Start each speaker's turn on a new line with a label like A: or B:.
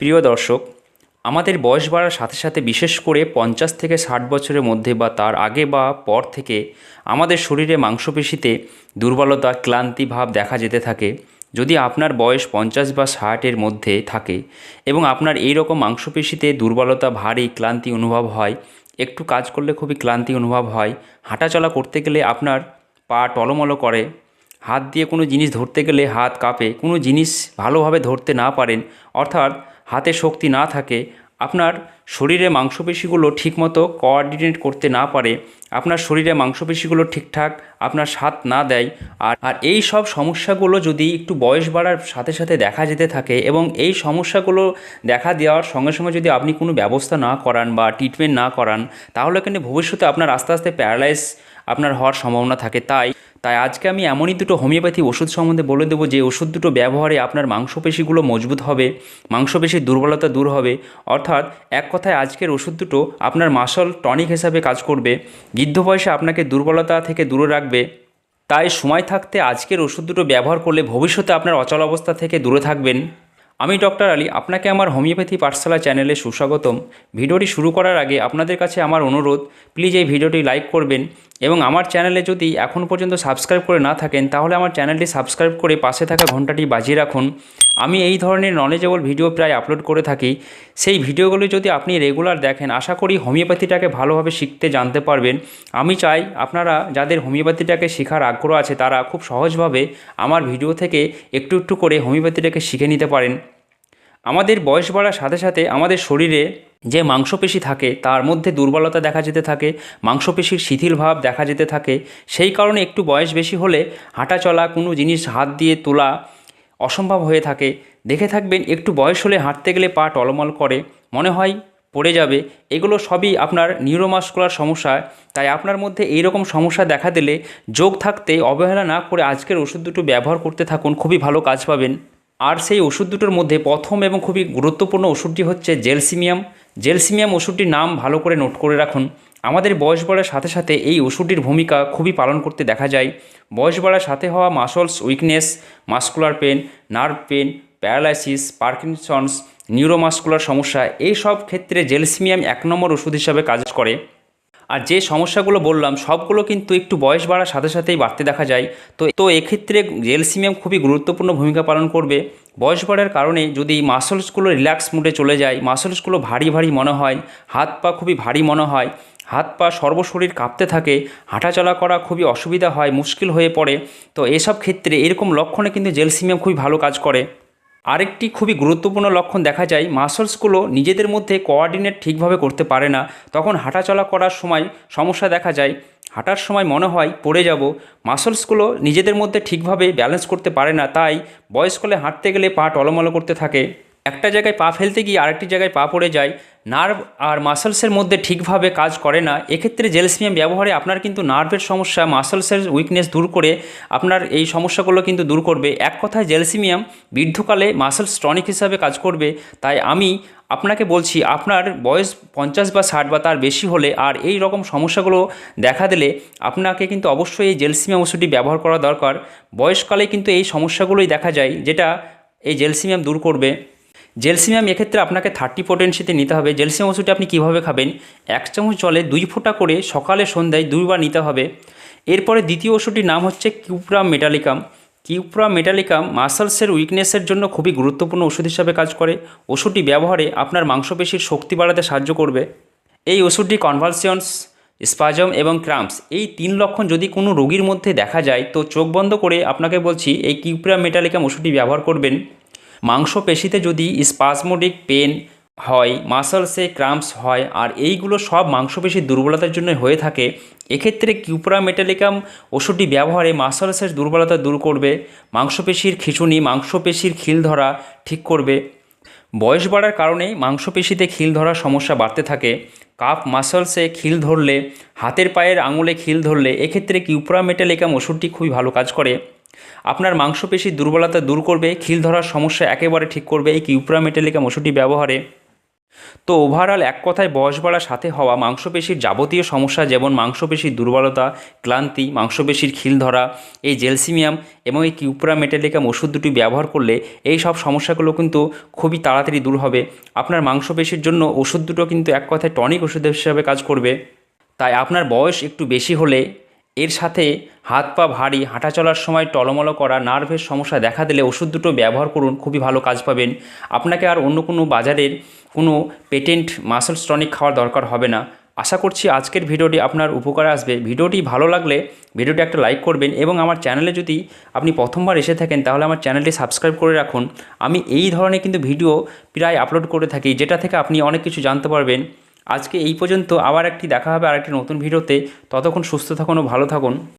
A: প্রিয় দর্শক, আমাদের বয়স বাড়ার সাথে সাথে বিশেষ করে পঞ্চাশ থেকে ষাট বছরের মধ্যে বা তার আগে বা পর থেকে আমাদের শরীরে মাংসপেশিতে দুর্বলতা, ক্লান্তি ভাব দেখা যেতে থাকে। যদি আপনার বয়স পঞ্চাশ বা ষাটের মধ্যে থাকে এবং আপনার এই রকম মাংসপেশিতে দুর্বলতা, ভারী ক্লান্তি অনুভব হয়, একটু কাজ করলে খুবই ক্লান্তি অনুভব হয়, হাঁটাচলা করতে গেলে আপনার পা টলমলো করে, হাত দিয়ে কোনো জিনিস ধরতে গেলে হাত কাঁপে, কোনো জিনিস ভালোভাবে ধরতে না পারেন, অর্থাৎ হাতে শক্তি না থাকে, আপনার শরীরে মাংসপেশিগুলো ঠিকমতো কোঅর্ডিনেট করতে না পারে, আপনার শরীরে মাংসপেশিগুলো ঠিকঠাক আপনার স্বাদ না দেয়, আর আর এই সব সমস্যাগুলো যদি একটু বয়স বাড়ার সাথে সাথে দেখা যেতে থাকে এবং এই সমস্যাগুলো দেখা দেওয়ার সঙ্গে সঙ্গে যদি আপনি কোনো ব্যবস্থা না করান বা ট্রিটমেন্ট না করান, তাহলে কিন্তু ভবিষ্যতে আপনার আস্তে আস্তে প্যারালাইজ আপনার হওয়ার সম্ভাবনা থাকে। তাই তাই আজকে আমি এমনই দুটো হোমিওপ্যাথি ওষুধ সম্বন্ধে বলে দেবো যে ওষুধ দুটো ব্যবহারে আপনার মাংসপেশিগুলো মজবুত হবে, মাংসপেশির দুর্বলতা দূর হবে। অর্থাৎ এক কথায় আজকের ওষুধ দুটো আপনার মাসল টনিক হিসাবে কাজ করবে, বৃদ্ধ বয়সে আপনাকে দুর্বলতা থেকে দূরে রাখবে। তাই সময় থাকতে আজকের ওষুধ দুটো ব্যবহার করলে ভবিষ্যতে আপনার অচল অবস্থা থেকে দূরে থাকবেন। আমি ডক্টর আলী, আপনাকে আমার হোমিওপ্যাথি পাঠশালা চ্যানেলে সুস্বাগতম। ভিডিওটি শুরু করার আগে আপনাদের কাছে আমার অনুরোধ, প্লিজ এই ভিডিওটি লাইক করবেন এবং আমার চ্যানেলে যদি এখন পর্যন্ত সাবস্ক্রাইব করে না থাকেন, তাহলে আমার চ্যানেলটি সাবস্ক্রাইব করে পাশে থাকা ঘন্টাটি বাজিয়ে রাখুন। আমি এই ধরনের নলেজেবল ভিডিও প্রায় আপলোড করে থাকি। সেই ভিডিওগুলি যদি আপনি রেগুলার দেখেন, আশা করি হোমিওপ্যাথিটাকে ভালোভাবে শিখতে জানতে পারবেন। আমি চাই আপনারা যাদের হোমিওপ্যাথিটাকে শেখার আগ্রহ আছে, তারা খুব সহজভাবে আমার ভিডিও থেকে একটু একটু করে হোমিওপ্যাথিটাকে শিখে নিতে পারেন। আমাদের বয়স বাড়ার সাথে সাথে আমাদের শরীরে যে মাংসপেশি থাকে, তার মধ্যে দুর্বলতা দেখা যেতে থাকে, মাংসপেশির শিথিল ভাব দেখা যেতে থাকে। সেই কারণে একটু বয়স বেশি হলে হাঁটা চলা কোনো জিনিস হাত দিয়ে তোলা অসম্ভব হয়ে থাকে। দেখে থাকবেন, একটু বয়স হলে হাঁটতে গেলে পা টলমল করে, মনে হয় পড়ে যাবে। এগুলো সবই আপনার নিউরোমাস্কুলার সমস্যা। তাই আপনার মধ্যে এই রকম সমস্যা দেখা দিলে যোগ থাকতে অবহেলা না করে আজকের ওষুধ দুটো ব্যবহার করতে থাকুন, খুবই ভালো কাজ পাবেন। আর সেই ওষুধ দুটোর মধ্যে প্রথম এবং খুবই গুরুত্বপূর্ণ ওষুধটি হচ্ছে জেলসিমিয়াম। জেলসিমিয়াম ওষুধটির নাম ভালো করে নোট করে রাখুন। আমাদের বয়স বাড়ার সাথে সাথে এই ওষুধটির ভূমিকা খুবই পালন করতে দেখা যায়। বয়স বাড়ার সাথে হওয়া muscles weakness muscular pain nerve pain paralysis Parkinson's neuromuscular সমস্যা এই সব ক্ষেত্রে জেলসিমিয়াম এক নম্বর ওষুধ হিসাবে কাজ করে। আর যে সমস্যাগুলো বললাম, সবগুলো কিন্তু একটু বয়স বাড়ার সাথে সাথেই বাড়তে দেখা যায়। তো তো এক্ষেত্রে জেলসিমিয়াম খুবই গুরুত্বপূর্ণ ভূমিকা পালন করবে। বয়স বাড়ার কারণে যদি মাসলসগুলো রিল্যাক্স মুডে চলে যায়, মাসলসগুলো ভারী ভারী মনে হয়, হাত পা খুবই ভারী মনে হয়, হাত পা সর্বশরীর কাঁপতে থাকে, হাঁটাচলা করা খুবই অসুবিধা হয়, মুশকিল হয়ে পড়ে, তো এসব ক্ষেত্রে এরকম লক্ষণে কিন্তু জেলসিমিয়াম খুবই ভালো কাজ করে। আরেকটি খুবই গুরুত্বপূর্ণ লক্ষণ দেখা যায় মাসলসগুলো নিজেদের মধ্যে কোয়ার্ডিনেট ঠিকভাবে করতে পারে না। তখন হাঁটাচলা করার সময় সমস্যা দেখা যায়, হাঁটার সময় মনে হয় পড়ে যাব মাসলসগুলো নিজেদের মধ্যে ঠিকভাবে ব্যালেন্স করতে পারে না, তাই বয়স্কলে হাঁটতে গেলে পা টলমলো করতে থাকে। একটা জায়গায় পা ফেলতে গিয়ে আরেকটি জায়গায় পা পড়ে যায় নার্ভ আর মাসলসের মধ্যে ঠিকভাবে কাজ করে না, এক্ষেত্রে জেলসমিয়াম ব্যবহারে আপনার কিন্তু নার্ভের সমস্যা, মাসলসের উইকনেস দূর করে আপনার এই সমস্যাগুলো কিন্তু দূর করবে। এক কথায় জেলসিমিয়াম বৃদ্ধকালে মাসলস টনিক হিসাবে কাজ করবে, তাই আমি আপনাকে বলছি আপনার বয়স পঞ্চাশ বা ষাট বা তার বেশি হলে আর এই রকম সমস্যাগুলো দেখা দিলে আপনাকে কিন্তু অবশ্যই এই জেলসিমিয়াম ওষুধটি ব্যবহার করা দরকার। বয়সকালে কিন্তু এই সমস্যাগুলোই দেখা যায়, যেটা এই জেলসিমিয়াম দূর করবে। জেলসিমিয়াম এক্ষেত্রে আপনাকে থার্টি পোটেন্সিতে নিতে হবে। জেলসিমিয়াম ওষুধটি আপনি কীভাবে খাবেন? এক চামচ জলে দুই ফোঁটা করে সকালে সন্ধ্যায় দুইবার নিতে হবে। এরপরে দ্বিতীয় ওষুধটির নাম হচ্ছে কিউপ্রাম মেটালিকাম কিউপ্রা মেটালিকাম মাসলসের উইকনেসের জন্য খুবই গুরুত্বপূর্ণ ওষুধ হিসাবে কাজ করে। ওষুধটি ব্যবহারে আপনার মাংসপেশির শক্তি বাড়াতে সাহায্য করবে। এই ওষুধটি কনভালসিয়ন্স স্পাজম এবং ক্রাম্পস এই তিন লক্ষণ যদি কোনো রোগীর মধ্যে দেখা যায়, তো চোখ বন্ধ করে আপনাকে বলছি, এই কিউপ্রা মেটালিকাম ওষুধটি ব্যবহার করবেন। মাংসপেশিতে যদি স্পাসমোডিক পেন হয় মাসলসে ক্রাম্পস হয় আর এইগুলো সব মাংসপেশির দুর্বলতার জন্য হয়ে থাকে, এক্ষেত্রে কিউপ্রা মেটালিকাম ওষুধটি ব্যবহারে মাসলসের দুর্বলতা দূর করবে, মাংসপেশির খিঁচুনি, মাংসপেশির খিল ধরা ঠিক করবে। বয়স বাড়ার কারণে মাংসপেশিতে খিল ধরার সমস্যা বাড়তে থাকে। কাপ মাসলসে খিল ধরলে, হাতের পায়ের আঙুলে খিল ধরলে, এক্ষেত্রে কিউপ্রা মেটালিকাম ওষুধটি খুবই ভালো কাজ করে। আপনার মাংসপেশির দুর্বলতা দূর করবে, খিল ধরার সমস্যা একেবারে ঠিক করবে, এই কিউপ্রা মেটালিকাম ওষুধটি ব্যবহারে। তো ওভারঅল এক কথায় বয়স বাড়ার সাথে হওয়া মাংসপেশির যাবতীয় সমস্যা যেমন মাংসপেশির দুর্বলতা, ক্লান্তি, মাংসপেশির খিল ধরা, এই জেলসিমিয়াম এবং এই কিউপ্রা মেটালিকাম ওষুধ দুটি ব্যবহার করলে এই সব সমস্যাগুলো কিন্তু খুবই তাড়াতাড়ি দূর হবে। আপনার মাংসপেশির জন্য ওষুধ দুটো কিন্তু এক কথায় টনিক ওষুধ হিসাবে কাজ করবে। তাই আপনার বয়স একটু বেশি হলে এর সাথে হাত পা ভারী, হাঁটা চলার সময় টলমলো করা, নার্ভের সমস্যা দেখা দিলে ওষুধ দুটো ব্যবহার করুন, খুবই ভালো কাজ পাবেন। আপনাকে আর অন্য কোনো বাজারের কোনো পেটেন্ট মাসেল টনিক খাওয়ার দরকার হবে না। আশা করছি আজকের ভিডিওটি আপনার উপকারে আসবে। ভিডিওটি ভালো লাগলে ভিডিওটি একটা লাইক করবেন এবং আমার চ্যানেলে যদি আপনি প্রথমবার এসে থাকেন, তাহলে আমার চ্যানেলটি সাবস্ক্রাইব করে রাখুন। আমি এই ধরনের কিন্তু ভিডিও প্রায় আপলোড করে থাকি, যেটা থেকে আপনি অনেক কিছু জানতে পারবেন। আজকে এই পর্যন্ত আবার একটি দেখা হবে আরেকটি নতুন ভিডিওতে। ততক্ষণ সুস্থ থাকুন ও ভালো থাকুন।